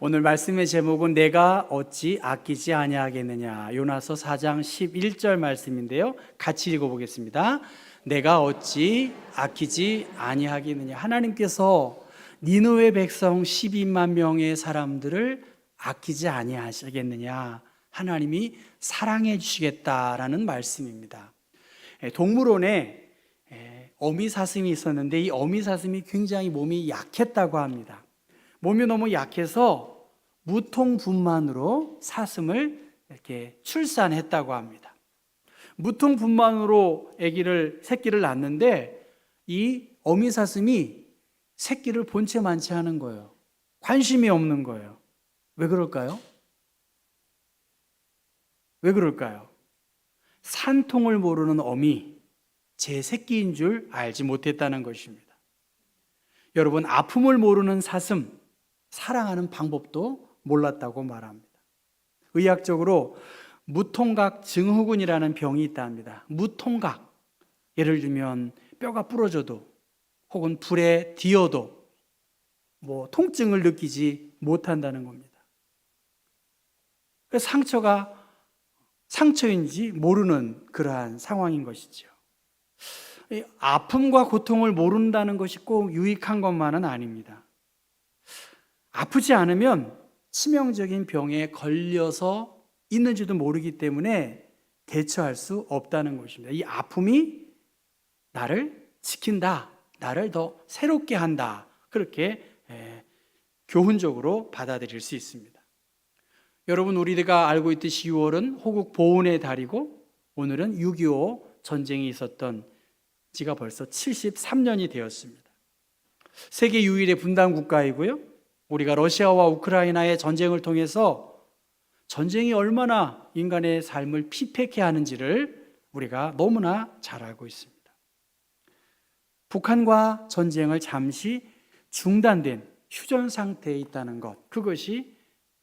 오늘 말씀의 제목은 내가 어찌 아끼지 아니하겠느냐. 요나서 4장 11절 말씀인데요. 같이 읽어 보겠습니다. 내가 어찌 아끼지 아니하겠느냐. 하나님께서 니느웨 백성 12만 명의 사람들을 아끼지 아니하시겠느냐. 하나님이 사랑해 주시겠다라는 말씀입니다. 예, 동물원에 예, 어미 사슴이 있었는데 이 어미 사슴이 굉장히 몸이 약했다고 합니다. 몸이 너무 약해서 무통분만으로 사슴을 이렇게 출산했다고 합니다. 무통분만으로 아기를 새끼를 낳는데 이 어미 사슴이 새끼를 본체 많지 하는 거예요. 관심이 없는 거예요. 왜 그럴까요? 왜 그럴까요? 산통을 모르는 어미 제 새끼인 줄 알지 못했다는 것입니다. 여러분 아픔을 모르는 사슴 사랑하는 방법도 몰랐다고 말합니다. 의학적으로 무통각 증후군이라는 병이 있다 합니다. 무통각. 예를 들면 뼈가 부러져도 혹은 불에 뒤어도 뭐 통증을 느끼지 못한다는 겁니다. 그 상처가 상처인지 모르는 그러한 상황인 것이죠. 이 아픔과 고통을 모른다는 것이 꼭 유익한 것만은 아닙니다. 아프지 않으면 치명적인 병에 걸려서 있는지도 모르기 때문에 대처할 수 없다는 것입니다. 이 아픔이 나를 지킨다, 나를 더 새롭게 한다. 그렇게 에, 교훈적으로 받아들일 수 있습니다. 여러분 우리가 알고 있듯이 6월은 호국 보훈의 달이고 오늘은 6.25 전쟁이 있었던 지가 벌써 73년이 되었습니다. 세계 유일의 분단 국가이고요. 우리가 러시아와 우크라이나의 전쟁을 통해서 전쟁이 얼마나 인간의 삶을 피폐케 하는지를 우리가 너무나 잘 알고 있습니다. 북한과 전쟁을 잠시 중단된 휴전 상태에 있다는 것, 그것이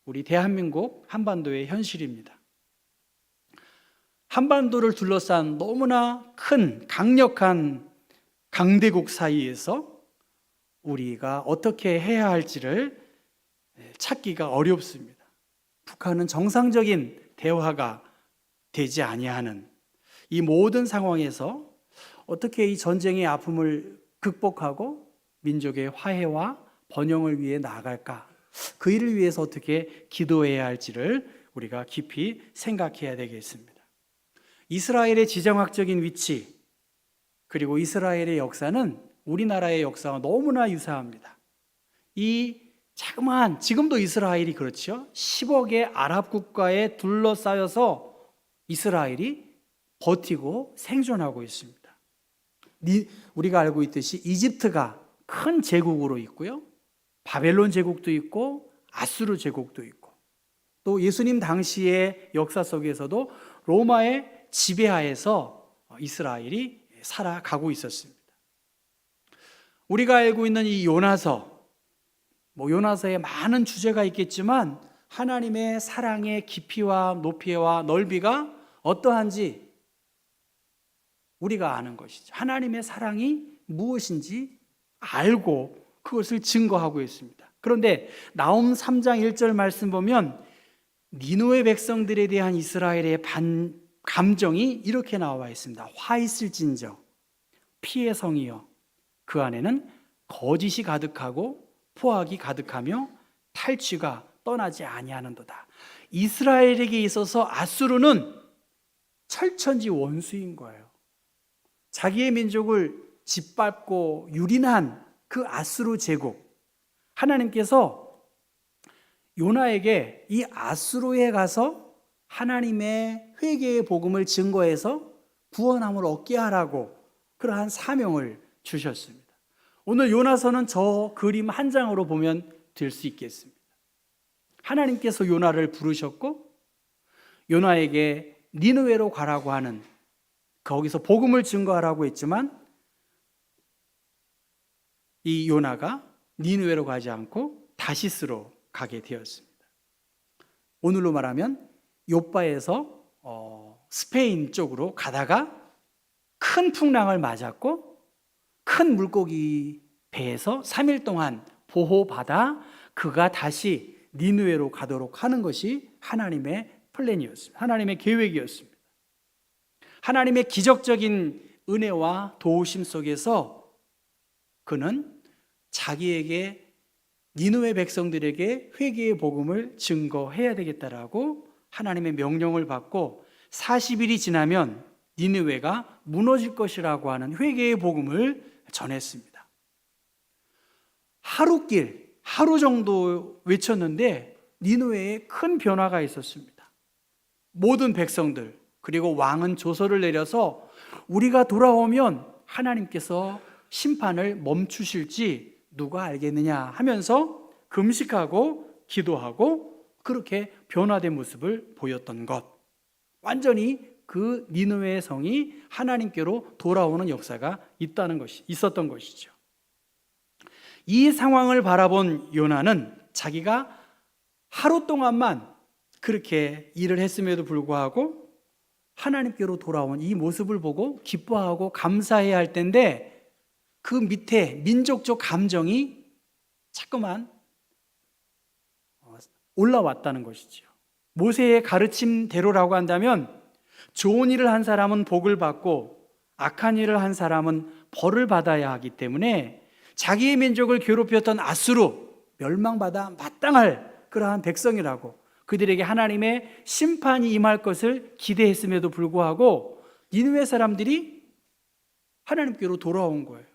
우리 대한민국 한반도의 현실입니다. 한반도를 둘러싼 너무나 큰 강력한 강대국 사이에서 우리가 어떻게 해야 할지를 찾기가 어렵습니다. 북한은 정상적인 대화가 되지 아니하는 이 모든 상황에서 어떻게 이 전쟁의 아픔을 극복하고 민족의 화해와 번영을 위해 나아갈까? 그 일을 위해서 어떻게 기도해야 할지를 우리가 깊이 생각해야 되겠습니다. 이스라엘의 지정학적인 위치 그리고 이스라엘의 역사는 우리나라의 역사와 너무나 유사합니다. 이 자그마한 지금도 이스라엘이 그렇죠. 10억의 아랍 국가에 둘러싸여서 이스라엘이 버티고 생존하고 있습니다. 우리가 알고 있듯이 이집트가 큰 제국으로 있고요. 바벨론 제국도 있고 아수르 제국도 있고 또 예수님 당시의 역사 속에서도 로마의 지배하에서 이스라엘이 살아가고 있었습니다. 우리가 알고 있는 이 요나서, 뭐 요나서에 많은 주제가 있겠지만 하나님의 사랑의 깊이와 높이와 넓이가 어떠한지 우리가 아는 것이죠. 하나님의 사랑이 무엇인지 알고 그것을 증거하고 있습니다. 그런데 나움 3장 1절 말씀 보면 니노의 백성들에 대한 이스라엘의 반, 감정이 이렇게 나와 있습니다. 화 있을진저 피의 성이여 그 안에는 거짓이 가득하고 포악이 가득하며 탈취가 떠나지 아니하는도다. 이스라엘에게 있어서 아수르는 철천지 원수인 거예요. 자기의 민족을 짓밟고 유린한 그 아수르 제국. 하나님께서 요나에게 이 아수르에 가서 하나님의 회개의 복음을 증거해서 구원함을 얻게 하라고 그러한 사명을 주셨습니다. 오늘 요나서는 저 그림 한 장으로 보면 될 수 있겠습니다. 하나님께서 요나를 부르셨고 요나에게 니느웨로 가라고 하는 거기서 복음을 증거하라고 했지만 이 요나가 니느웨로 가지 않고 다시스로 가게 되었습니다. 오늘로 말하면 요바에서 어, 스페인 쪽으로 가다가 큰 풍랑을 맞았고 큰 물고기 배에서 3일 동안 보호받아 그가 다시 니누에로 가도록 하는 것이 하나님의 플랜이었습니다. 하나님의 계획이었습니다. 하나님의 기적적인 은혜와 도우심 속에서 그는 자기에게 니누의 백성들에게 회개의 복음을 증거해야 되겠다라고 하나님의 명령을 받고 40일이 지나면 니느웨가 무너질 것이라고 하는 회개의 복음을 전했습니다. 하루길, 하루 정도 외쳤는데 니느웨에 큰 변화가 있었습니다. 모든 백성들, 그리고 왕은 조서를 내려서 우리가 돌아오면 하나님께서 심판을 멈추실지 누가 알겠느냐 하면서 금식하고 기도하고 그렇게 변화된 모습을 보였던 것. 완전히 그 니느웨의 성이 하나님께로 돌아오는 역사가 있다는 것이 있었던 것이죠. 이 상황을 바라본 요나는 자기가 하루 동안만 그렇게 일을 했음에도 불구하고 하나님께로 돌아온 이 모습을 보고 기뻐하고 감사해야 할 텐데 그 밑에 민족적 감정이 자꾸만 어, 올라왔다는 것이죠. 모세의 가르침대로라고 한다면 좋은 일을 한 사람은 복을 받고 악한 일을 한 사람은 벌을 받아야 하기 때문에 자기의 민족을 괴롭혔던 아수르 멸망받아 마땅할 그러한 백성이라고 그들에게 하나님의 심판이 임할 것을 기대했음에도 불구하고 니느웨 사람들이 하나님께로 돌아온 거예요.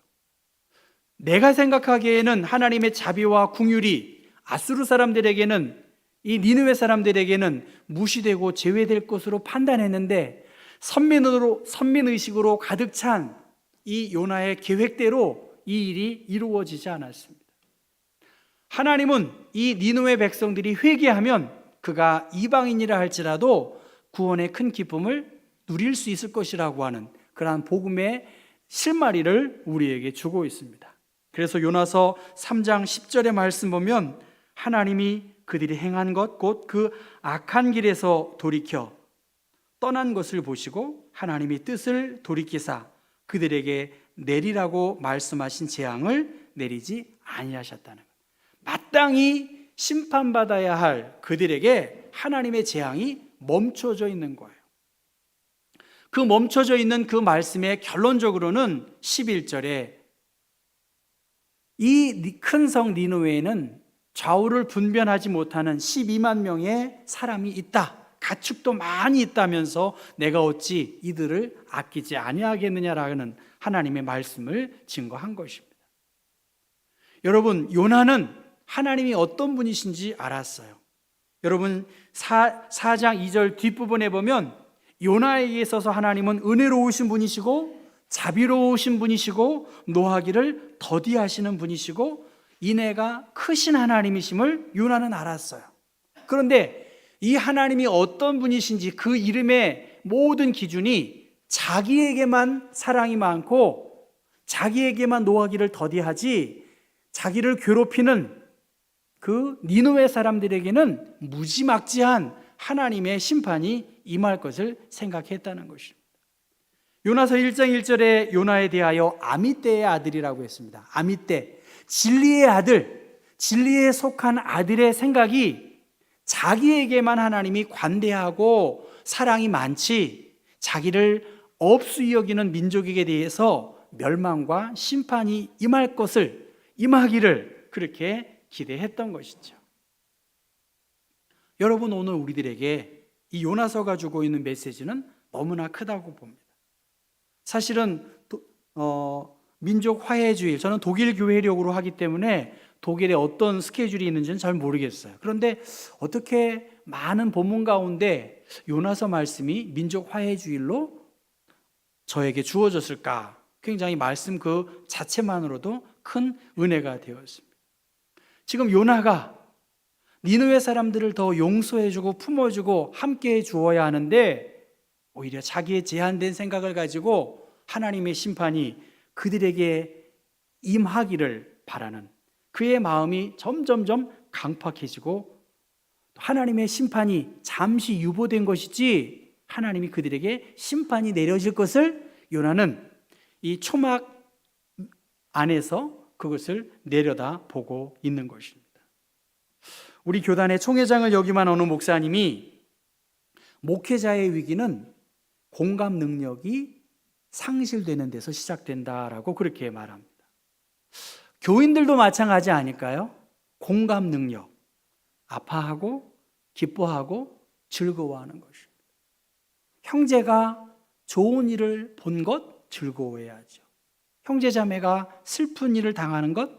내가 생각하기에는 하나님의 자비와 궁율이 아수르 사람들에게는 이 니느웨 사람들에게는 무시되고 제외될 것으로 판단했는데 선민으로 선민 의식으로 가득 찬 이 요나의 계획대로 이 일이 이루어지지 않았습니다. 하나님은 이 니느웨 백성들이 회개하면 그가 이방인이라 할지라도 구원의 큰 기쁨을 누릴 수 있을 것이라고 하는 그러한 복음의 실마리를 우리에게 주고 있습니다. 그래서 요나서 3장 10절의 말씀 보면 하나님이 그들이 행한 것 곧 그 악한 길에서 돌이켜 떠난 것을 보시고 하나님이 뜻을 돌이키사 그들에게 내리라고 말씀하신 재앙을 내리지 아니하셨다는 것. 마땅히 심판받아야 할 그들에게 하나님의 재앙이 멈춰져 있는 거예요. 그 멈춰져 있는 그 말씀의 결론적으로는 11절에 이 큰 성 니누웨에는 좌우를 분변하지 못하는 12만 명의 사람이 있다. 가축도 많이 있다면서 내가 어찌 이들을 아끼지 아니하겠느냐라는 하나님의 말씀을 증거한 것입니다. 여러분, 요나는 하나님이 어떤 분이신지 알았어요. 여러분, 4, 4장 2절 뒷부분에 보면 요나에게 있어서 하나님은 은혜로우신 분이시고 자비로우신 분이시고 노하기를 더디하시는 분이시고 인애가 크신 하나님이심을 요나는 알았어요. 그런데 이 하나님이 어떤 분이신지 그 이름의 모든 기준이 자기에게만 사랑이 많고 자기에게만 노하기를 더디하지 자기를 괴롭히는 그 니누의 사람들에게는 무지막지한 하나님의 심판이 임할 것을 생각했다는 것입니다. 요나서 1장 1절에 요나에 대하여 아미떼의 아들이라고 했습니다. 아미떼, 진리의 아들, 진리에 속한 아들의 생각이 자기에게만 하나님이 관대하고 사랑이 많지 자기를 없이 여기는 민족에게 대해서 멸망과 심판이 임할 것을 임하기를 그렇게 기대했던 것이죠. 여러분 오늘 우리들에게 이 요나서가 주고 있는 메시지는 너무나 크다고 봅니다. 사실은 어, 민족 화해주의 저는 독일 교회력으로 하기 때문에 독일에 어떤 스케줄이 있는지는 잘 모르겠어요. 그런데 어떻게 많은 본문 가운데 요나서 말씀이 민족 화해주일로 저에게 주어졌을까? 굉장히 말씀 그 자체만으로도 큰 은혜가 되었습니다. 지금 요나가 니느웨 사람들을 더 용서해주고 품어주고 함께해 주어야 하는데 오히려 자기의 제한된 생각을 가지고 하나님의 심판이 그들에게 임하기를 바라는 그의 마음이 점점점 강팍해지고 하나님의 심판이 잠시 유보된 것이지 하나님이 그들에게 심판이 내려질 것을 요나는 이 초막 안에서 그것을 내려다 보고 있는 것입니다. 우리 교단의 총회장을 역임한 어느 목사님이 목회자의 위기는 공감 능력이 상실되는 데서 시작된다라고 그렇게 말합니다. 교인들도 마찬가지 아닐까요? 공감 능력. 아파하고 기뻐하고 즐거워하는 것입니다. 형제가 좋은 일을 본 것 즐거워해야죠. 형제 자매가 슬픈 일을 당하는 것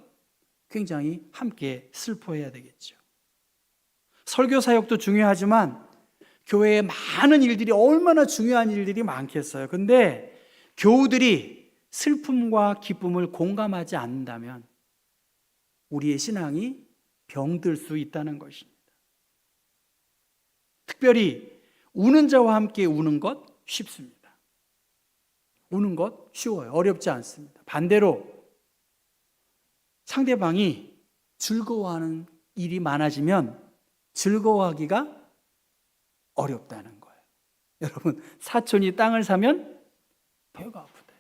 굉장히 함께 슬퍼해야 되겠죠. 설교 사역도 중요하지만 교회에 많은 일들이 얼마나 중요한 일들이 많겠어요. 근데 교우들이 슬픔과 기쁨을 공감하지 않는다면 우리의 신앙이 병들 수 있다는 것입니다. 특별히 우는 자와 함께 우는 것 쉽습니다. 우는 것 쉬워요. 어렵지 않습니다. 반대로 상대방이 즐거워하는 일이 많아지면 즐거워하기가 어렵다는 거예요. 여러분, 사촌이 땅을 사면 배가 아프대요.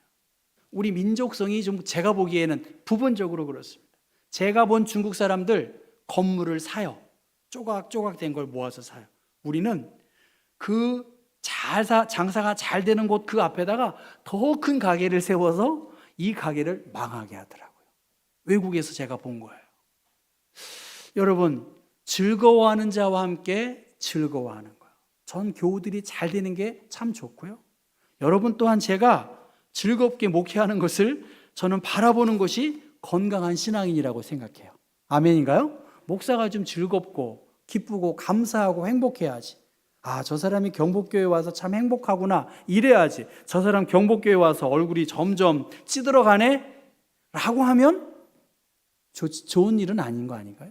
우리 민족성이 좀 제가 보기에는 부분적으로 그렇습니다. 제가 본 중국 사람들 건물을 사요. 조각조각 된 걸 모아서 사요. 우리는 그 잘사, 장사가 잘 되는 곳 그 앞에다가 더 큰 가게를 세워서 이 가게를 망하게 하더라고요. 외국에서 제가 본 거예요. 여러분, 즐거워하는 자와 함께 즐거워하는 거예요. 전 교우들이 잘 되는 게 참 좋고요. 여러분 또한 제가 즐겁게 목회하는 것을 저는 바라보는 것이 건강한 신앙인이라고 생각해요. 아멘인가요? 목사가 좀 즐겁고 기쁘고 감사하고 행복해야지. 아, 저 사람이 경복교회 와서 참 행복하구나. 이래야지. 저 사람 경복교회 와서 얼굴이 점점 찌들어가네? 라고 하면 좋, 좋은 일은 아닌 거 아닌가요?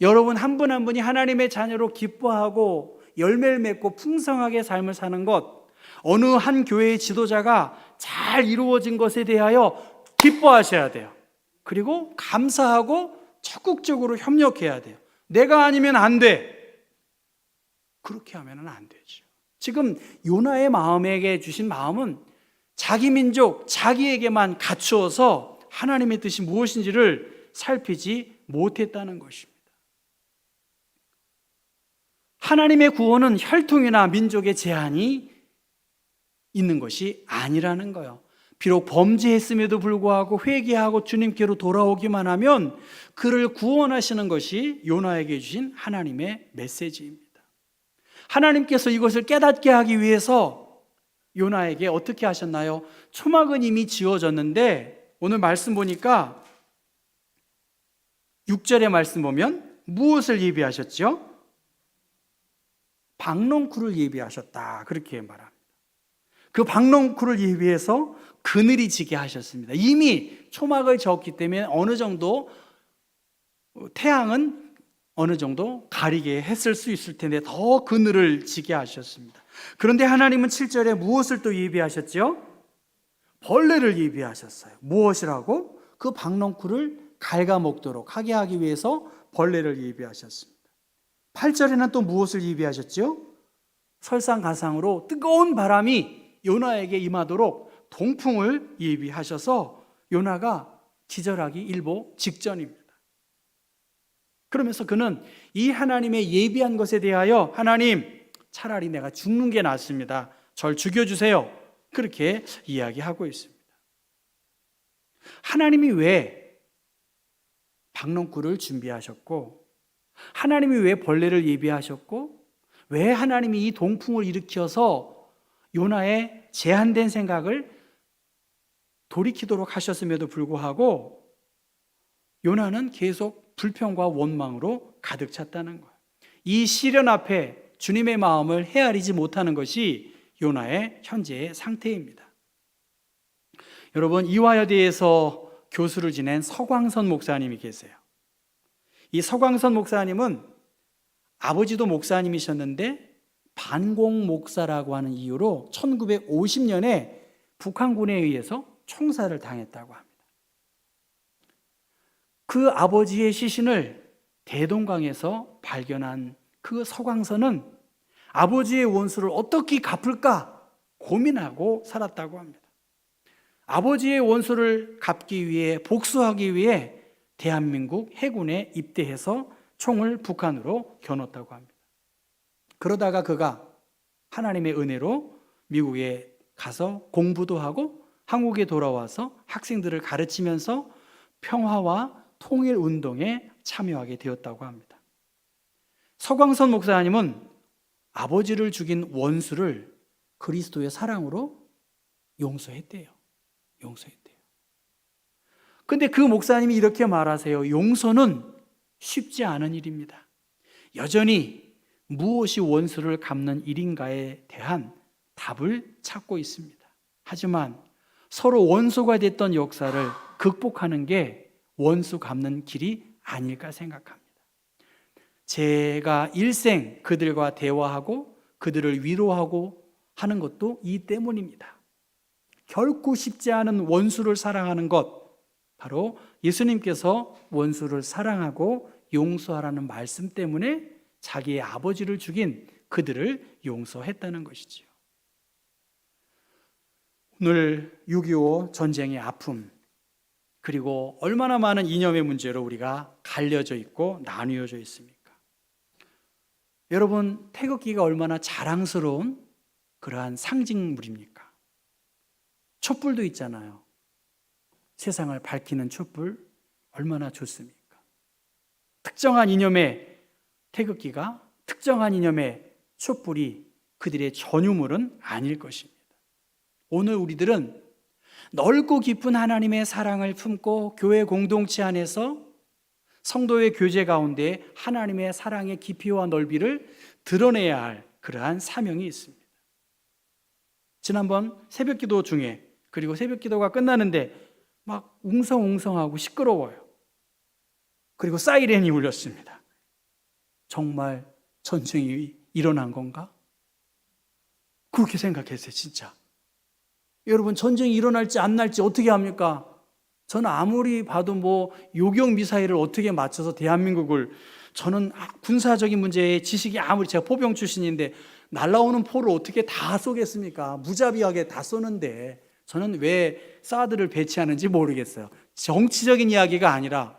여러분 한분한 분이 하나님의 자녀로 기뻐하고 열매를 맺고 풍성하게 삶을 사는 것, 어느 한 교회의 지도자가 잘 이루어진 것에 대하여 기뻐하셔야 돼요. 그리고 감사하고 적극적으로 협력해야 돼요. 내가 아니면 안 돼. 그렇게 하면 안 되죠. 지금 요나의 마음에게 주신 마음은 자기 민족, 자기에게만 갖추어서 하나님의 뜻이 무엇인지를 살피지 못했다는 것입니다. 하나님의 구원은 혈통이나 민족의 제한이 있는 것이 아니라는 거예요. 비록 범죄했음에도 불구하고 회개하고 주님께로 돌아오기만 하면 그를 구원하시는 것이 요나에게 주신 하나님의 메시지입니다. 하나님께서 이것을 깨닫게 하기 위해서 요나에게 어떻게 하셨나요? 초막은 이미 지어졌는데 오늘 말씀 보니까 6절의 말씀 보면 무엇을 예비하셨죠? 박농쿨을 예비하셨다. 그렇게 말합니다. 그 박농쿨을 예비해서 그늘이 지게 하셨습니다. 이미 초막을 지었기 때문에 어느 정도 태양은 어느 정도 가리게 했을 수 있을 텐데 더 그늘을 지게 하셨습니다. 그런데 하나님은 7절에 무엇을 또 예비하셨죠? 벌레를 예비하셨어요. 무엇이라고? 그 박넝쿨을 갉아먹도록 하게 하기 위해서 벌레를 예비하셨습니다. 8절에는 또 무엇을 예비하셨죠? 설상가상으로 뜨거운 바람이 요나에게 임하도록 동풍을 예비하셔서 요나가 기절하기 일보 직전입니다. 그러면서 그는 이 하나님의 예비한 것에 대하여 하나님 차라리 내가 죽는 게 낫습니다. 절 죽여주세요. 그렇게 이야기하고 있습니다. 하나님이 왜 박농굴을 준비하셨고 하나님이 왜 벌레를 예비하셨고 왜 하나님이 이 동풍을 일으켜서 요나의 제한된 생각을 돌이키도록 하셨음에도 불구하고 요나는 계속 불평과 원망으로 가득 찼다는 거예요. 이 시련 앞에 주님의 마음을 헤아리지 못하는 것이 요나의 현재의 상태입니다. 여러분, 이화여대에서 교수를 지낸 서광선 목사님이 계세요. 이 서광선 목사님은 아버지도 목사님이셨는데 반공 목사라고 하는 이유로 1950년에 북한군에 의해서 총살을 당했다고 합니다. 그 아버지의 시신을 대동강에서 발견한 그 서광선은 아버지의 원수를 어떻게 갚을까 고민하고 살았다고 합니다. 아버지의 원수를 갚기 위해 복수하기 위해 대한민국 해군에 입대해서 총을 북한으로 겨눴다고 합니다. 그러다가 그가 하나님의 은혜로 미국에 가서 공부도 하고 한국에 돌아와서 학생들을 가르치면서 평화와 통일 운동에 참여하게 되었다고 합니다. 서광선 목사님은 아버지를 죽인 원수를 그리스도의 사랑으로 용서했대요. 용서했대요. 근데 그 목사님이 이렇게 말하세요. 용서는 쉽지 않은 일입니다. 여전히 무엇이 원수를 갚는 일인가에 대한 답을 찾고 있습니다. 하지만 서로 원수가 됐던 역사를 극복하는 게 원수 갚는 길이 아닐까 생각합니다. 제가 일생 그들과 대화하고 그들을 위로하고 하는 것도 이 때문입니다. 결코 쉽지 않은 원수를 사랑하는 것, 바로 예수님께서 원수를 사랑하고 용서하라는 말씀 때문에 자기의 아버지를 죽인 그들을 용서했다는 것이지요. 오늘 6.25 전쟁의 아픔, 그리고 얼마나 많은 이념의 문제로 우리가 갈려져 있고 나뉘어져 있습니까? 여러분, 태극기가 얼마나 자랑스러운 그러한 상징물입니까? 촛불도 있잖아요. 세상을 밝히는 촛불 얼마나 좋습니까? 특정한 이념의 태극기가 특정한 이념의 촛불이 그들의 전유물은 아닐 것입니다. 오늘 우리들은 넓고 깊은 하나님의 사랑을 품고 교회 공동체 안에서 성도의 교제 가운데 하나님의 사랑의 깊이와 넓이를 드러내야 할 그러한 사명이 있습니다. 지난번 새벽 기도 중에 그리고 새벽 기도가 끝나는데 막 웅성웅성하고 시끄러워요. 그리고 사이렌이 울렸습니다. 정말 전쟁이 일어난 건가? 그렇게 생각했어요, 진짜. 여러분, 전쟁이 일어날지 안 날지 어떻게 합니까? 저는 아무리 봐도 뭐 요격 미사일을 어떻게 맞춰서 대한민국을 저는 군사적인 문제에 지식이 아무리 제가 포병 출신인데 날라오는 포를 어떻게 다 쏘겠습니까? 무자비하게 다 쏘는데 저는 왜 사드를 배치하는지 모르겠어요. 정치적인 이야기가 아니라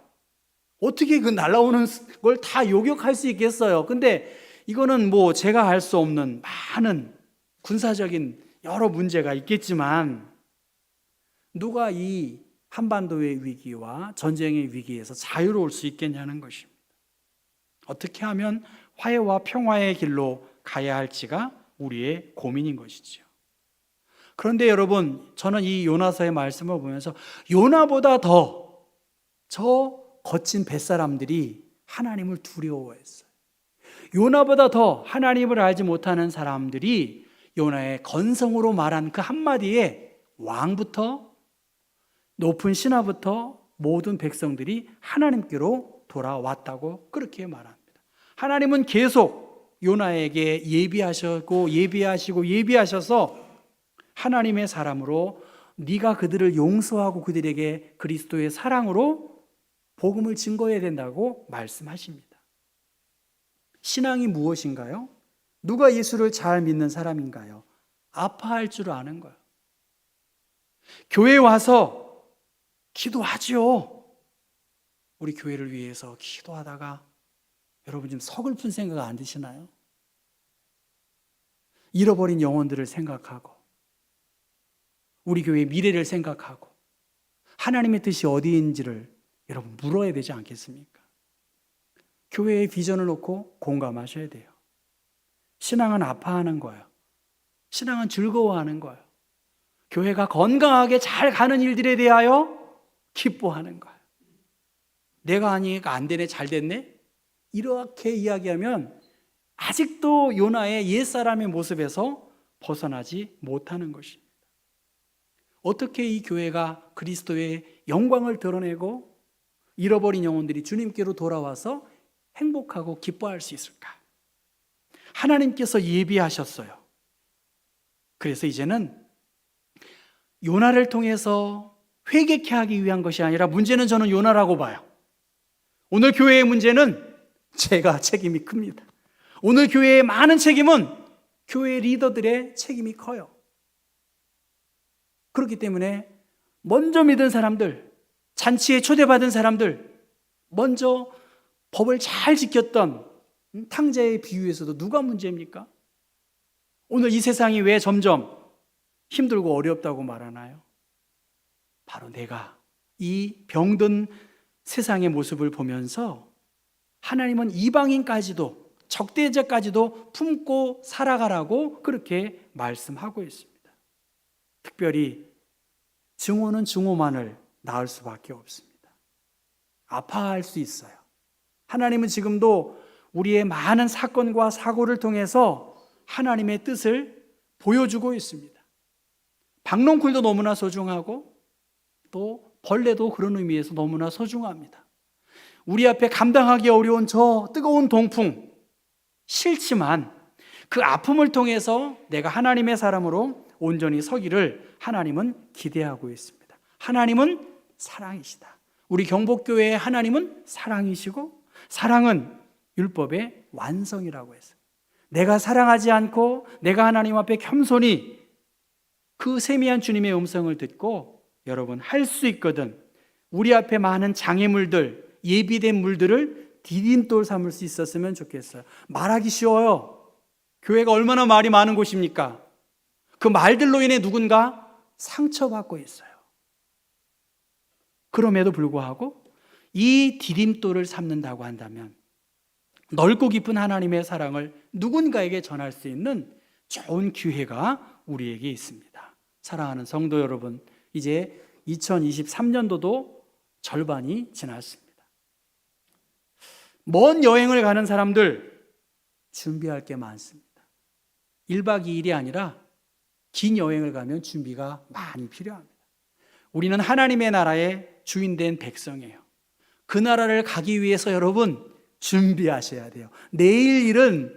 어떻게 그 날라오는 걸 다 요격할 수 있겠어요? 근데 이거는 뭐 제가 할 수 없는 많은 군사적인 여러 문제가 있겠지만 누가 이 한반도의 위기와 전쟁의 위기에서 자유로울 수 있겠냐는 것입니다. 어떻게 하면 화해와 평화의 길로 가야 할지가 우리의 고민인 것이지요. 그런데 여러분, 저는 이 요나서의 말씀을 보면서 요나보다 더 저 거친 뱃사람들이 하나님을 두려워했어요. 요나보다 더 하나님을 알지 못하는 사람들이 요나의 건성으로 말한 그 한마디에 왕부터 높은 신하부터 모든 백성들이 하나님께로 돌아왔다고 그렇게 말합니다. 하나님은 계속 요나에게 예비하셨고 예비하시고 예비하셔서 하나님의 사람으로 네가 그들을 용서하고 그들에게 그리스도의 사랑으로 복음을 증거해야 된다고 말씀하십니다. 신앙이 무엇인가요? 누가 예수를 잘 믿는 사람인가요? 아파할 줄 아는 거예요. 교회 와서 기도하죠. 우리 교회를 위해서 기도하다가 여러분 좀 서글픈 생각 안 드시나요? 잃어버린 영혼들을 생각하고 우리 교회의 미래를 생각하고 하나님의 뜻이 어디인지를 여러분 물어야 되지 않겠습니까? 교회의 비전을 놓고 공감하셔야 돼요. 신앙은 아파하는 거예요. 신앙은 즐거워하는 거예요. 교회가 건강하게 잘 가는 일들에 대하여 기뻐하는 거예요. 내가 하니까 안 되네, 잘 됐네? 이렇게 이야기하면 아직도 요나의 옛사람의 모습에서 벗어나지 못하는 것입니다. 어떻게 이 교회가 그리스도의 영광을 드러내고 잃어버린 영혼들이 주님께로 돌아와서 행복하고 기뻐할 수 있을까? 하나님께서 예비하셨어요. 그래서 이제는 요나를 통해서 회개케 하기 위한 것이 아니라 문제는 저는 요나라고 봐요. 오늘 교회의 문제는 제가 책임이 큽니다. 오늘 교회의 많은 책임은 교회 리더들의 책임이 커요. 그렇기 때문에 먼저 믿은 사람들, 잔치에 초대받은 사람들, 먼저 법을 잘 지켰던 음, 탕자의 비유에서도 누가 문제입니까? 오늘 이 세상이 왜 점점 힘들고 어렵다고 말하나요? 바로 내가 이 병든 세상의 모습을 보면서 하나님은 이방인까지도 적대자까지도 품고 살아가라고 그렇게 말씀하고 있습니다. 특별히 증오는 증오만을 낳을 수밖에 없습니다. 아파할 수 있어요. 하나님은 지금도 우리의 많은 사건과 사고를 통해서 하나님의 뜻을 보여주고 있습니다. 박농쿨도 너무나 소중하고 또 벌레도 그런 의미에서 너무나 소중합니다. 우리 앞에 감당하기 어려운 저 뜨거운 동풍 싫지만 그 아픔을 통해서 내가 하나님의 사람으로 온전히 서기를 하나님은 기대하고 있습니다. 하나님은 사랑이시다. 우리 경복교회의 하나님은 사랑이시고 사랑은 율법의 완성이라고 했어요. 내가 사랑하지 않고 내가 하나님 앞에 겸손히 그 세미한 주님의 음성을 듣고 여러분 할 수 있거든. 우리 앞에 많은 장애물들, 예비된 물들을 디딤돌 삼을 수 있었으면 좋겠어요. 말하기 쉬워요. 교회가 얼마나 말이 많은 곳입니까? 그 말들로 인해 누군가 상처받고 있어요. 그럼에도 불구하고 이 디딤돌을 삼는다고 한다면 넓고 깊은 하나님의 사랑을 누군가에게 전할 수 있는 좋은 기회가 우리에게 있습니다. 사랑하는 성도 여러분, 이제 2023년도도 절반이 지났습니다. 먼 여행을 가는 사람들 준비할 게 많습니다. 1박 2일이 아니라 긴 여행을 가면 준비가 많이 필요합니다. 우리는 하나님의 나라의 주인된 백성이에요. 그 나라를 가기 위해서 여러분 준비하셔야 돼요. 내일 일은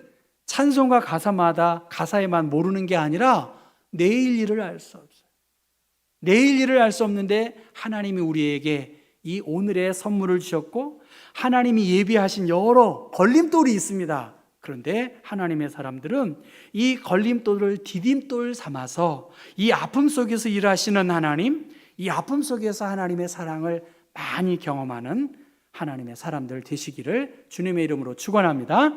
찬송가 가사마다 가사에만 모르는 게 아니라 내일 일을 알 수 없어요. 내일 일을 알 수 없는데 하나님이 우리에게 이 오늘의 선물을 주셨고 하나님이 예비하신 여러 걸림돌이 있습니다. 그런데 하나님의 사람들은 이 걸림돌을 디딤돌 삼아서 이 아픔 속에서 일하시는 하나님, 이 아픔 속에서 하나님의 사랑을 많이 경험하는 하나님의 사람들 되시기를 주님의 이름으로 축원합니다.